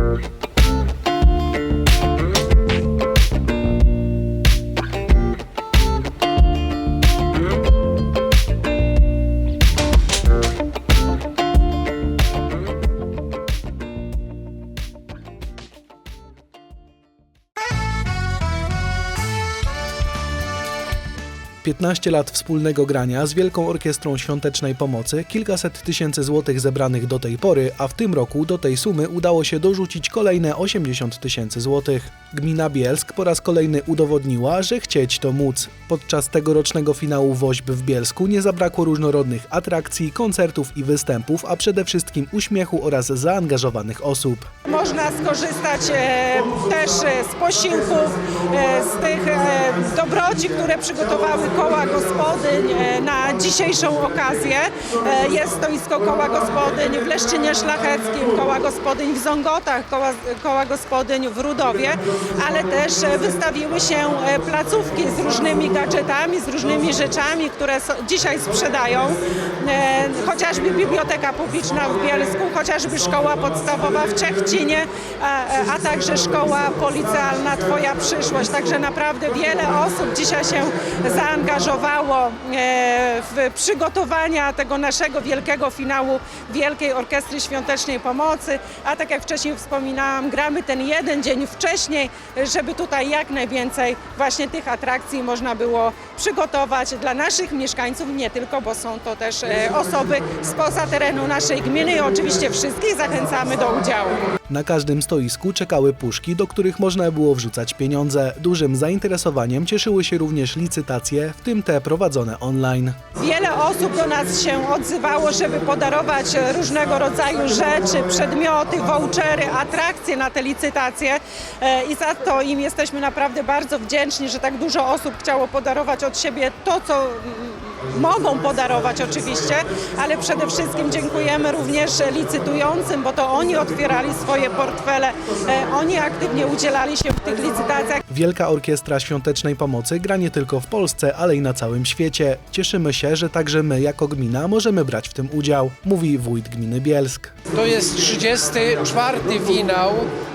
Thank you. Piętnaście lat wspólnego grania z Wielką Orkiestrą Świątecznej Pomocy, kilkaset tysięcy złotych zebranych do tej pory, a w tym roku do tej sumy udało się dorzucić kolejne 80 tysięcy złotych. Gmina Bielsk po raz kolejny udowodniła, że chcieć to móc. Podczas tegorocznego finału Woźb w Bielsku nie zabrakło różnorodnych atrakcji, koncertów i występów, a przede wszystkim uśmiechu oraz zaangażowanych osób. Można skorzystać e, też z posiłków, e, z tych e, dobroci, które przygotowały koła gospodyń e, na dzisiejszą okazję. E, jest stoisko koła gospodyń w Leszczynie Szlacheckim, koła gospodyń w Zongotach, koła, koła gospodyń w Rudowie, ale też e, wystawiły się placówki z różnymi gadżetami, z różnymi rzeczami, które dzisiaj sprzedają. Chociażby Biblioteka Publiczna w Bielsku, chociażby Szkoła Podstawowa w Ciechcinie, a, a także Szkoła Policealna Twoja Przyszłość. Także naprawdę wiele osób dzisiaj się zaangażowało e, w przygotowania tego naszego wielkiego finału Wielkiej Orkiestry Świątecznej Pomocy, a tak jak wcześniej wspominałam, gramy ten jeden dzień wcześniej, żeby tutaj jak najwięcej właśnie tych atrakcji można było przygotować dla naszych mieszkańców, nie tylko, bo są to też e, osoby spoza terenu naszej gminy i oczywiście wszystkich zachęcamy do udziału. Na każdym stoisku czekały puszki, do których można było wrzucać pieniądze. Dużym zainteresowaniem cieszyły się również licytacje, w tym te prowadzone online. Wiele osób do nas się odzywało, żeby podarować różnego rodzaju rzeczy, przedmioty, vouchery, atrakcje na te licytacje E, i za to im jesteśmy naprawdę bardzo wdzięczni, że tak dużo osób chciało podarować od siebie to, co mogą podarować oczywiście, ale przede wszystkim dziękujemy również licytującym, bo to oni otwierali swoje portfele, e, oni aktywnie udzielali się w tych licytacjach. Wielka Orkiestra Świątecznej Pomocy gra nie tylko w Polsce, ale i na całym świecie. Cieszymy się, że także my jako gmina możemy brać w tym udział, mówi wójt gminy Bielsk. To jest 34 finał,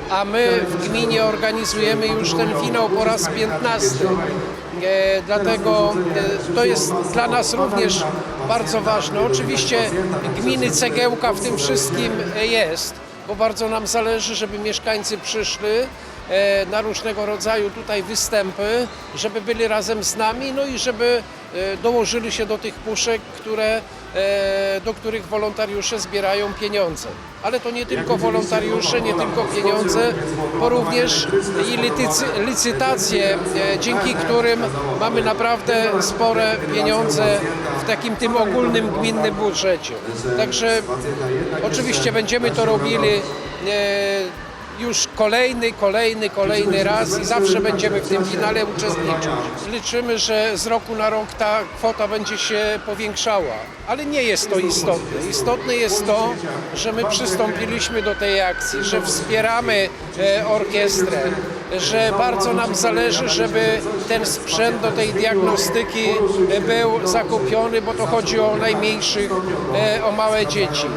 a my w gminie organizujemy już ten finał po raz 15. E, dlatego e, to jest dla nas również bardzo ważne. Oczywiście gminy cegiełka w tym wszystkim e, jest, bo bardzo nam zależy, żeby mieszkańcy przyszli na różnego rodzaju tutaj występy, żeby byli razem z nami, no i żeby e, dołożyli się do tych puszek, które, e, do których wolontariusze zbierają pieniądze. Ale to nie tylko wolontariusze, nie tylko pieniądze, bo również i litycy- licytacje, e, dzięki którym mamy naprawdę spore pieniądze w takim tym ogólnym gminnym budżecie. Także oczywiście będziemy to robili e, już kolejny, kolejny, kolejny raz i zawsze będziemy w tym finale uczestniczyć. Liczymy, że z roku na rok ta kwota będzie się powiększała, ale nie jest to istotne. Istotne jest to, że my przystąpiliśmy do tej akcji, że wspieramy e, orkiestrę, że bardzo nam zależy, żeby ten sprzęt do tej diagnostyki e, był zakupiony, bo to chodzi o najmniejszych, e, o małe dzieci.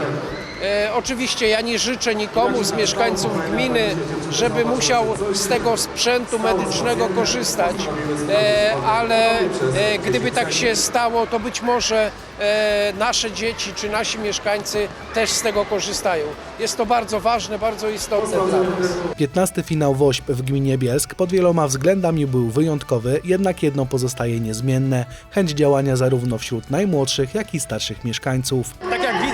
E, oczywiście ja nie życzę nikomu z mieszkańców gminy, żeby musiał z tego sprzętu medycznego korzystać, e, ale e, gdyby tak się stało, to być może nasze dzieci czy nasi mieszkańcy też z tego korzystają. Jest to bardzo ważne, bardzo istotne dla nas. 15 finał WOŚP w gminie Bielsk pod wieloma względami był wyjątkowy, jednak jedno pozostaje niezmienne chęć działania zarówno wśród najmłodszych, jak i starszych mieszkańców.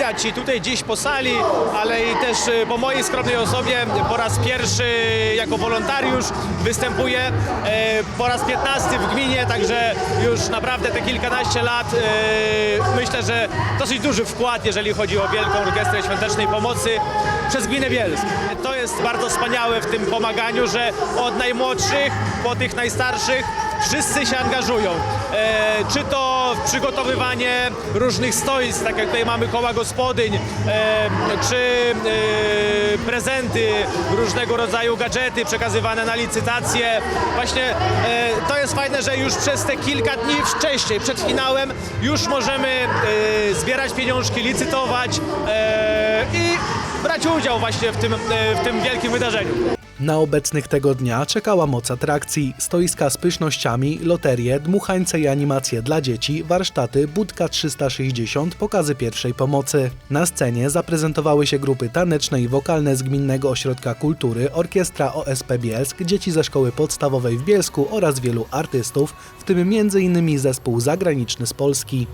Widać tutaj gdzieś po sali, ale i też y, po mojej skromnej osobie po raz pierwszy jako wolontariusz występuję e, po raz 15 w gminie, także już naprawdę te kilkanaście lat e, myślę, że dosyć duży wkład, jeżeli chodzi o Wielką Orkiestrę Świątecznej Pomocy przez gminę Bielsk. To jest bardzo wspaniałe w tym pomaganiu, że od najmłodszych po tych najstarszych wszyscy się angażują. E, czy to w przygotowywanie różnych stoisk, tak jak tutaj mamy koła gospodyń, e, czy e, prezenty, różnego rodzaju gadżety przekazywane na licytacje. Właśnie e, to jest fajne, że już przez te kilka dni wcześniej, przed finałem, już możemy e, zbierać pieniążki, licytować e, i brać udział właśnie w tym, e, w tym wielkim wydarzeniu. Na obecnych tego dnia czekała moc atrakcji, stoiska z pysznościami, loterie, dmuchańce i animacje dla dzieci, warsztaty, budka 360, pokazy pierwszej pomocy. Na scenie zaprezentowały się grupy taneczne i wokalne z Gminnego Ośrodka Kultury, orkiestra OSP Bielsk, dzieci ze szkoły podstawowej w Bielsku oraz wielu artystów, w tym m.in. zespół zagraniczny z Polski.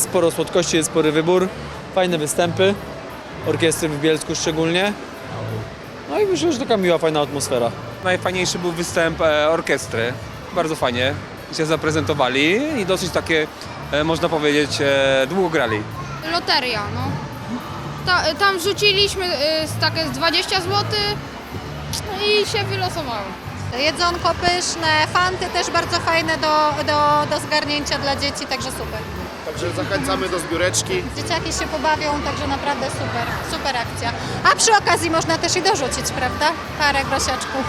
Sporo słodkości, jest spory wybór, fajne występy, orkiestry w Bielsku szczególnie. No i myślę, że taka miła, fajna atmosfera. Najfajniejszy był występ e, orkiestry. Bardzo fajnie się zaprezentowali i dosyć takie, e, można powiedzieć, e, długo grali. Loteria, no. Ta, tam rzuciliśmy y, z takie z 20 zł i się wylosowało. Jedzonko pyszne, fanty też bardzo fajne do, do, do zgarnięcia dla dzieci, także super. Także zachęcamy do zbióreczki. Dzieciaki się pobawią, także naprawdę super, super akcja. A przy okazji można też i dorzucić, prawda? Parę grosiaczków.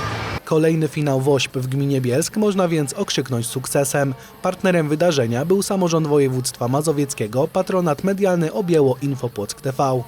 Kolejny finał WOŚP w gminie Bielsk można więc okrzyknąć sukcesem. Partnerem wydarzenia był samorząd województwa mazowieckiego, patronat medialny objęło Info Płock TV.